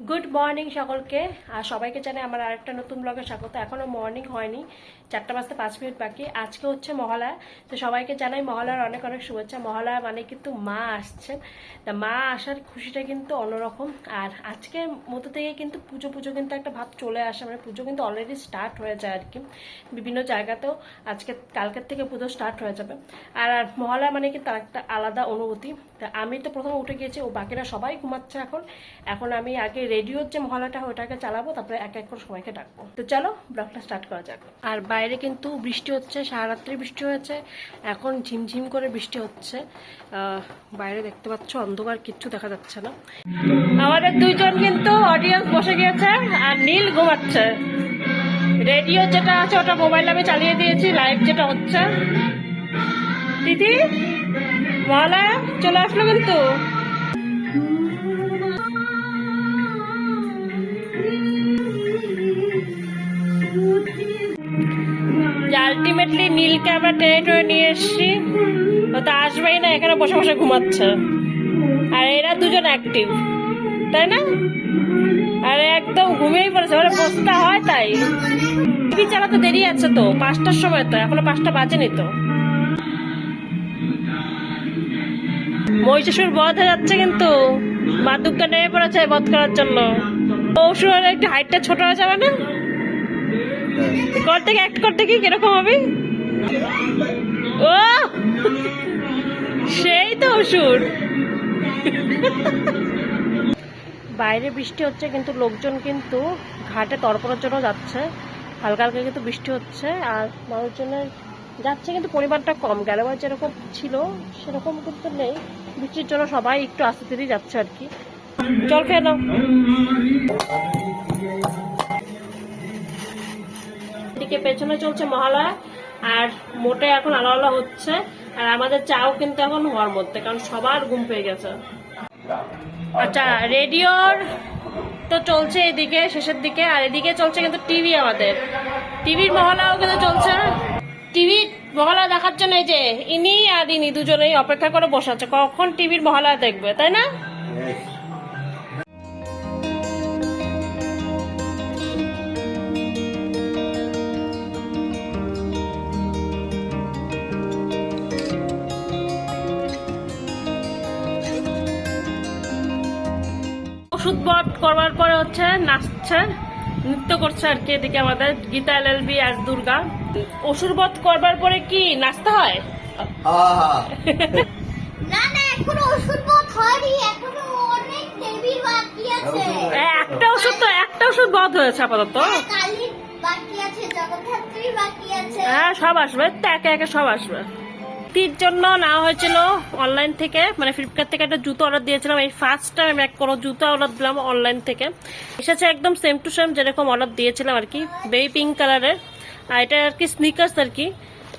Good morning সকলকে। আর সবাইকে জানাই আমার আরেকটা নতুন ব্লগে স্বাগত। এখনও মর্নিং হয়নি, চারটা বাজতে পাঁচ মিনিট বাকি। আজকে হচ্ছে মহালয়া। তো সবাইকে জানাই মহালয়ার অনেক অনেক শুভেচ্ছা। মহালয়া মানে কিন্তু মা আসছেন। তা মা আসার খুশিটা কিন্তু অন্যরকম। আর আজকের মতো থেকে কিন্তু পুজো পুজো কিন্তু একটা ভাব চলে আসে। মানে পুজো কিন্তু অলরেডি স্টার্ট হয়ে যায় আর কি বিভিন্ন জায়গাতেও আজকে, কালকের থেকে পুজো স্টার্ট হয়ে যাবে। আর আর মহালয়া মানে কিন্তু তার একটা আলাদা অনুভূতি। তা আমি তো প্রথমে উঠে গিয়েছি, ও বাকিরা সবাই ঘুমাচ্ছে এখন। এখন আমি আগে রেডিওর যে মহালয়াটা ওটাকে চালাবো, তারপরে এক এক করে সবাইকে ডাকবো। তো চলো ব্লগটা স্টার্ট করা যাক। আর বাইরে কিন্তু বৃষ্টি হচ্ছে সারারাত্রি বৃষ্টি হয়েছে, এখন ঝিমঝিম করে বৃষ্টি হচ্ছে। বাইরে দেখতে পাচ্ছ, অন্ধকার, কিচ্ছু দেখা যাচ্ছে না। আমাদের দুইজন কিন্তু অডিয়েন্স বসে গিয়েছে আর নীল ঘুমাচ্ছে। রেডিও যেটা আছে, ওটা মোবাইল আমি চালিয়ে দিয়েছি লাইভ যেটা হচ্ছে। দিদি, মহালয়া, চলে আসলো কিন্তু। আমরা টেনে টেনে নিয়ে এসছি। ও তো আসবেই না এখানে বসে বসে ঘুমাচ্ছে। আর এরা দুজন অ্যাক্টিভ তাই না? আরে একদম ঘুমিয়েই পড়েছে মানে বসতে হয় তাই। টিভি চালাতে দেরি আছে তো পাঁচটার সময় তো এখনও পাঁচটা বাজেনি তো। মহিষাসুর বধ হয়ে যাচ্ছে কিন্তু মাদুকটা নেমে পড়েছে বধ করার জন্য। অসুরের একটু হাইটটা ছোট হয়ে যাবে না? কর থেকে অ্যাক্ট করতে কি কীরকম হবে? ও! সেই তো অসুর। বাইরে বৃষ্টি হচ্ছে, কিন্তু লোকজন কিন্তু ঘাটে তরপরের জন্য যাচ্ছে। হালকা হালকা কিন্তু বৃষ্টি হচ্ছে, আর মানুষজনের যাচ্ছে কিন্তু পরিমাণটা কম। গেলবার যেরকম ছিল, সেরকম কিন্তু নেই। বৃষ্টির জন্য সবাই একটু আস্তে ধীরেই যাচ্ছে আর কি। জল খেয়ে নাও। এদিকে পেছনে চলছে মহালয়া। আর মোটে এখন আলো আলো হচ্ছে। আর আমাদের চাও কিন্তু এখন হওয়ার মধ্যে, কারণ সবার ঘুম পেয়ে গেছে। আচ্ছা রেডিওর তো চলছে এদিকে, শেষের দিকে, আর এদিকে চলছে কিন্তু টিভি আমাদের। টিভির মহলাও কিন্তু চলছে। টিভি মহলা দেখার জন্য এই যে ইনি আর ইনি দুজনেই অপেক্ষা করে বসে আছে, কখন টিভির মহলা দেখবে, তাই না? ওষুধ বট করবার পরে হচ্ছে নাচছে নৃত্য করছে আর কি এদিকে আমাদের গীতা এল এল বি আর দুর্গা। ওষুধ বধ করবার পরে কি নাচতে হয়? আছে। একটা ওষুধ তো একটা ওষুধ বধ হয়েছে আপাতত। আছে। হ্যাঁ সব আসবে একে একে সব আসবে। তীর জন্য নেওয়া হয়েছিল অনলাইন থেকে। মানে ফ্লিপকার্ট থেকে একটা জুতো অর্ডার দিয়েছিলাম। এই ফার্স্ট টাইম এক কোনো জুতো অর্ডার দিলাম অনলাইন থেকে। এসেছে একদম সেম টু সেম যেরকম অর্ডার দিয়েছিলাম আর কি। বেবি পিঙ্ক কালারের আর এটা আর কি স্নিকার্স আর কি।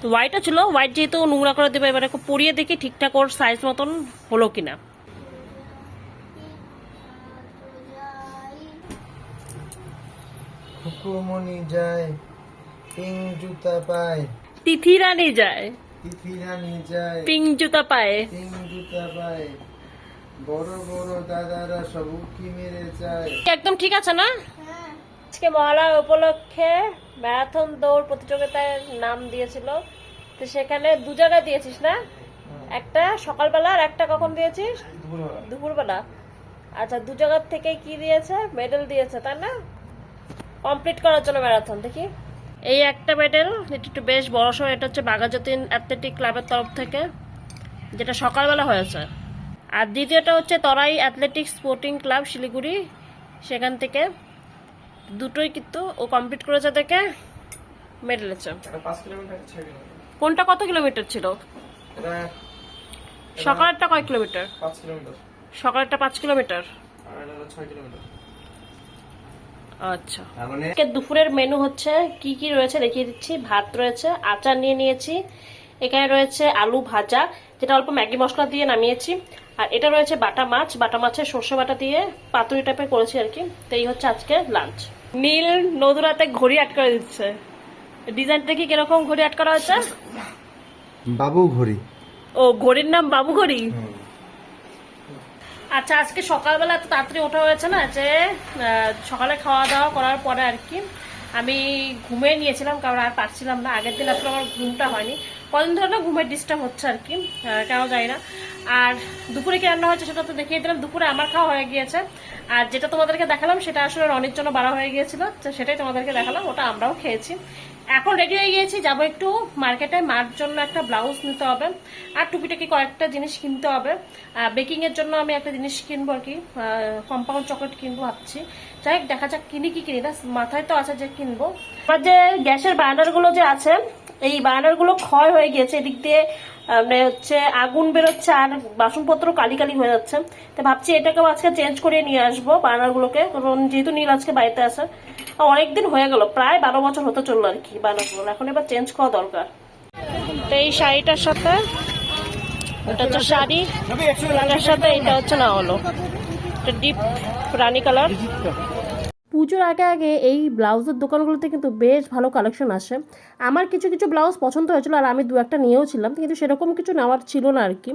হোয়াইটও ছিল। হোয়াইট যেহেতু নোংরা করে দেবে এবারে একটু পরিয়ে দেখি ঠিকঠাক ওর সাইজ মতন হলো কিনা। খুকুমনি যায় পিং জুতা পায়। তিথি রানী যায়। পিঙ্ক জুতা পায়ে। পিং জুতা পায়। বড় বড় দাদারা সব উকি মেরে যায়। একদম ঠিক আছে না? আজকে মহালয়া উপলক্ষে ম্যারাথন দৌড় প্রতিযোগিতায় নাম দিয়েছিল। তো সেখানে দু জায়গায় দিয়েছিস না? একটা সকালবেলা আর একটা কখন দিয়েছিস? দুপুরবেলা। আচ্ছা দু জায়গার থেকে কি দিয়েছে? মেডেল দিয়েছে তাই না? কমপ্লিট করার জন্য ম্যারাথন দেখি। এই একটা মেডেল এটা একটু বেশ বড় সড়ো এটা হচ্ছে বাঘাযতীন অ্যাথলেটিক ক্লাবের তরফ থেকে যেটা সকালবেলা হয়েছে। আর দ্বিতীয়টা হচ্ছে Terai athletic sporting club Siliguri সেখান থেকে দুটোই কিন্তু ও কমপ্লিট করেছে দেখে মেডেল আছে কোনটা কত কিলোমিটার ছিল? সকালেরটা কয় কিলোমিটার? সকালেরটা পাঁচ কিলোমিটার আর এটা হলো ছয় কিলোমিটার আচ্ছা। মানে দুপুরের মেনু হচ্ছে কি কি রয়েছে দেখিয়ে দিচ্ছি। ভাত রয়েছে আচার নিয়ে নিয়েছি। এখানে রয়েছে আলু ভাজা যেটা অল্প ম্যাগি মশলা দিয়ে নামিয়েছি। আর এটা রয়েছে বাটা মাছ। বাটা মাছের সর্ষে বাটা দিয়ে পাতুরি টাইপের করেছি আর কি। তো এই হচ্ছে আজকে লাঞ্চ নীল নদুরাতে ঘড়ি আট করে দিচ্ছে। ডিজাইনটা কি কীরকম ঘড়ি আট করা হচ্ছে বাবু ঘড়ি। ও ঘড়ির নাম বাবু ঘড়ি? আচ্ছা আজকে সকালবেলা এত তাড়াতাড়ি ওঠা হয়েছে না যে সকালে খাওয়া দাওয়া করার পরে আর কি আমি ঘুমিয়ে নিয়েছিলাম, কারণ আর পারছিলাম না। আগের দিন আসলে আমার ঘুমটা হয়নি। কদিন ধরে না ঘুমের ডিস্টার্ব হচ্ছে আর কি কেন জানি না। আর দুপুরে কি রান্না হয়েছে সেটা তো দেখিয়ে দিলাম। দুপুরে আমার খাওয়া হয়ে গিয়েছে। আর যেটা তোমাদেরকে দেখালাম সেটা আসলে রনির জন্য বাড়া হয়ে গিয়েছিল সেটাই তোমাদেরকে দেখালাম। ওটা আমরাও খেয়েছি। এখন রেডি হয়ে গিয়েছি, যাব একটু মার্কেটে মার জন্য একটা ব্লাউজ নিতে হবে, আর টুপিটাকে কয়েকটা জিনিস কিনতে হবে। বেকিং এর জন্য আমি একটা জিনিস কিনবো আর কি কম্পাউন্ড চকলেট কিনবো ভাবছি। যাই দেখা যাক কিনি কি কিনি না, মাথায় তো আছে যে কিনবো। আমার যে গ্যাসের বার্নারগুলো যে আছে এই বার্নারগুলো ক্ষয় হয়ে গিয়েছে, এদিক দিয়ে মানে হচ্ছে আগুন বেরোচ্ছে আর বাসনপত্র কালি কালি হয়ে যাচ্ছে। তো ভাবছি এটাকেও আজকে চেঞ্জ করে নিয়ে আসব বার্নার গুলোকে কারণ যেহেতু নীল আজকে বাড়িতে আছে অনেকদিন হয়ে গেল, প্রায় বারো বছর হতে চলল আর কি বার্নারগুলো এখন এবার চেঞ্জ করা দরকার। তো এই শাড়িটার সাথে, এটা হচ্ছে শাড়ি, এটার সাথে এটা হচ্ছে না হলো এটা ডিপ রানি কালার পুজোর আগে আগে এই ব্লাউজের দোকানগুলোতে কিন্তু বেশ ভালো কালেকশন আসে। আমার কিছু কিছু ব্লাউজ পছন্দ হয়েছিল আর আমি দু একটা নিয়েও ছিলাম, কিন্তু সেরকম কিছু নেওয়ার ছিল না আর কি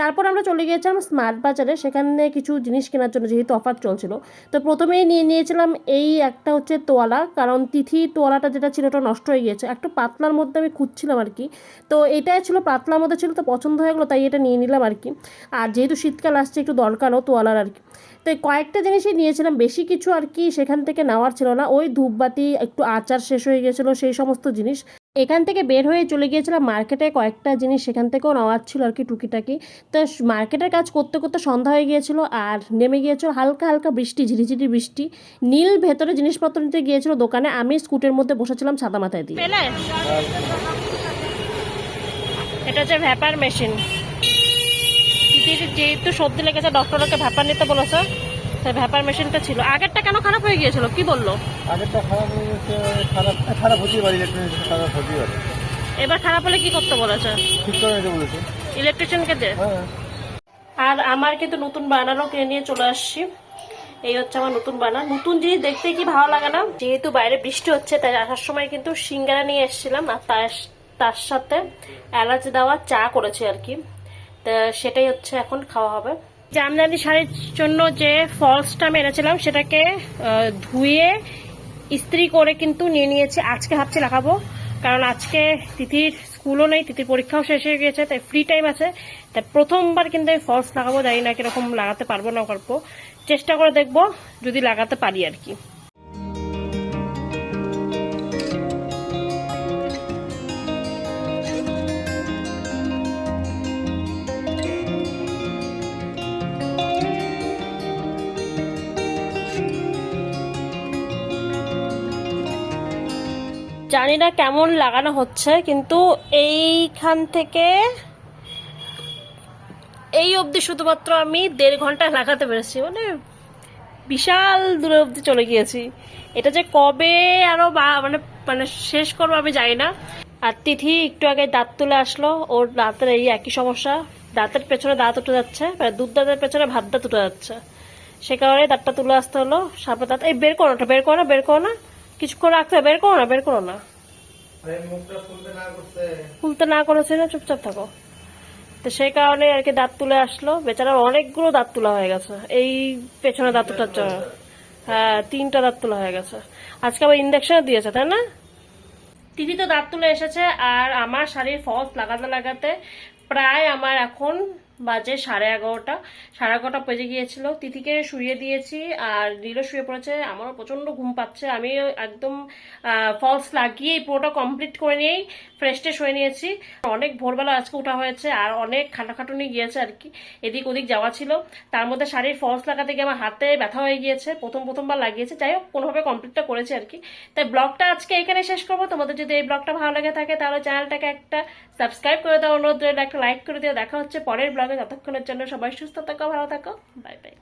তারপর আমরা চলে গিয়েছিলাম স্মার্ট বাজারে, সেখানে কিছু জিনিস কেনার জন্য যেহেতু অফার চলছিল। তো প্রথমেই নিয়ে নিয়েছিলাম এই একটা হচ্ছে তোয়ালা, কারণ তিথি তোয়ালাটা যেটা ছিল ওটা নষ্ট হয়ে গিয়েছে। একটু পাতলার মধ্যে আমি খুঁজছিলাম আর কি। তো এটাই ছিল, পাতলার মধ্যে ছিল, তো পছন্দ হয়ে গেলো, তাই এটা নিয়ে নিলাম আর কি। আর যেহেতু শীতকাল আসছে, একটু দরকারও তোয়ালার আর কি। তো কয়েকটা জিনিসই নিয়েছিলাম, বেশি কিছু আর কি সেখান থেকে নেওয়ার ছিল না। ওই ধূপবাতি, একটু আচার শেষ হয়ে গেছিল সেই সমস্ত জিনিস। এখান থেকে বের হয়ে চলে গিয়েছিলাম মার্কেটে কয়েকটা জিনিস সেখান থেকেও নেওয়ার ছিল আর কি টুকিটাকি। তো মার্কেটের কাজ করতে করতে সন্ধ্যা হয়ে গিয়েছিল আর নেমে গিয়েছিল হালকা হালকা বৃষ্টি, ঝিরিঝিরি বৃষ্টি। নীল ভেতরে জিনিসপত্র নিতে গিয়েছিল দোকানে, আমি স্কুটের মধ্যে বসেছিলাম ছাতা মাথায় দিয়ে। এটা হচ্ছে ভ্যাপার মেশিন যেহেতু সর্দি লেগেছে ডক্টরকে ভ্যাপার নিতে বলেছে। তাই ভ্যাপার মেশিনটা ছিল। আগেরটা কেন খারাপ হয়ে গিয়েছিল? কি বলল? আগেরটা খারাপ হয়ে গেছে খারাপ খারাপ হতেই পারে ইলেকট্রনিক্স খারাপ হতেই পারে। এবার খারাপ হলে কি করতে বলেছে? ঠিক করে নিতে বলেছে। ইলেকট্রিশিয়ানকে দে। হ্যাঁ। আর আমার কিন্তু নতুন বানারও কিনে নিয়ে চলে আসছি। এই হচ্ছে আমার নতুন বানা নতুন জিনিস দেখতে কি ভালো লাগে না? যেহেতু বাইরে বৃষ্টি হচ্ছে তাই আসার সময় কিন্তু সিঙ্গারা নিয়ে এসেছিলাম আর তার তার সাথে এলাচ দেওয়া চা করেছি আর কি। তা সেটাই হচ্ছে এখন খাওয়া হবে। জামদানি শাড়ির জন্য যে ফলসটা আমি এনেছিলাম, সেটাকে ধুয়ে ইস্ত্রি করে কিন্তু নিয়ে নিয়েছি। আজকে ভাবছি লাগাবো, কারণ আজকে তিথির স্কুলও নেই, তিথির পরীক্ষাও শেষ হয়ে গেছে তাই ফ্রি টাইম আছে। তাই প্রথমবার কিন্তু আমি ফলস লাগাবো, জানি না কীরকম লাগাতে পারব না পারব চেষ্টা করে দেখব, যদি লাগাতে পারি আর কি। জানি না কেমন লাগানো হচ্ছে, কিন্তু এইখান থেকে এই অবধি শুধুমাত্র আমি দেড় ঘণ্টা লাগাতে পেরেছি মানে বিশাল দূরে অবধি চলে গিয়েছি। এটা যে কবে আরও বা- মানে মানে শেষ করব আমি জানি না। আর তিথি একটু আগে দাঁত তুলে আসলো, ওর দাঁতের এই একই সমস্যা। দাঁতের পেছনে দাঁত উঠে যাচ্ছে মানে দুধ দাঁতের পেছনে ভাত দাঁত উঠে যাচ্ছে। সে কারণে দাঁতটা তুলে আসতে হলো, সাপে দাঁত, এই বের করো বের করো না, বের করো না। কিছুক্ষণ রাখতে বের করো না বের করো না। আরে খুলতে না করতে। না করেছে না চুপচাপ থাকো। তো সেই কারণে আর কি দাঁত তুলে আসলো। বেচারা অনেকগুলো দাঁত তোলা হয়ে গেছে। এই পেছনে দাঁত জন্য। হ্যাঁ তিনটা দাঁত তোলা হয়ে গেছে। আজকে আবার ইঞ্জেকশন দিয়েছে তাই না? দিদি তো দাঁত তুলে এসেছে আর আমার শাড়ির ফলস লাগাতে লাগাতে প্রায় আমার এখন বাজে সাড়ে এগারোটা। সাড়ে এগারোটা বেজে গিয়েছিল। তিথিকে শুয়ে দিয়েছি আর নীলও শুয়ে পড়েছে। আমারও প্রচণ্ড ঘুম পাচ্ছে। আমি একদম ফলস লাগিয়ে পুরোটা কমপ্লিট করে নিয়েই ফ্রেশ ট্রেশ হয়ে নিয়েছি। অনেক ভোরবেলা আজকে ওঠা হয়েছে, আর অনেক খাটাখাটুনি গিয়েছে আর কি। এদিক ওদিক যাওয়া ছিল। তার মধ্যে শাড়ির ফলস লাগাতে গিয়ে আমার হাতে ব্যথা হয়ে গিয়েছে। প্রথম প্রথমবার লাগিয়েছে। যাই হোক, কোনোভাবে কমপ্লিটটা করেছে আর কি। তাই ব্লগটা আজকে এখানে শেষ করব। তোমাদের যদি এই ব্লগটা ভালো লেগে থাকে, তাহলে চ্যানেলটাকে একটা সাবস্ক্রাইব করে দাও অনুরোধ একটা লাইক করে দিও। দেখা হচ্ছে পরের ব্লগে। ততক্ষণের জন্য সবাই সুস্থ থাকো, ভালো থাকো। Bye bye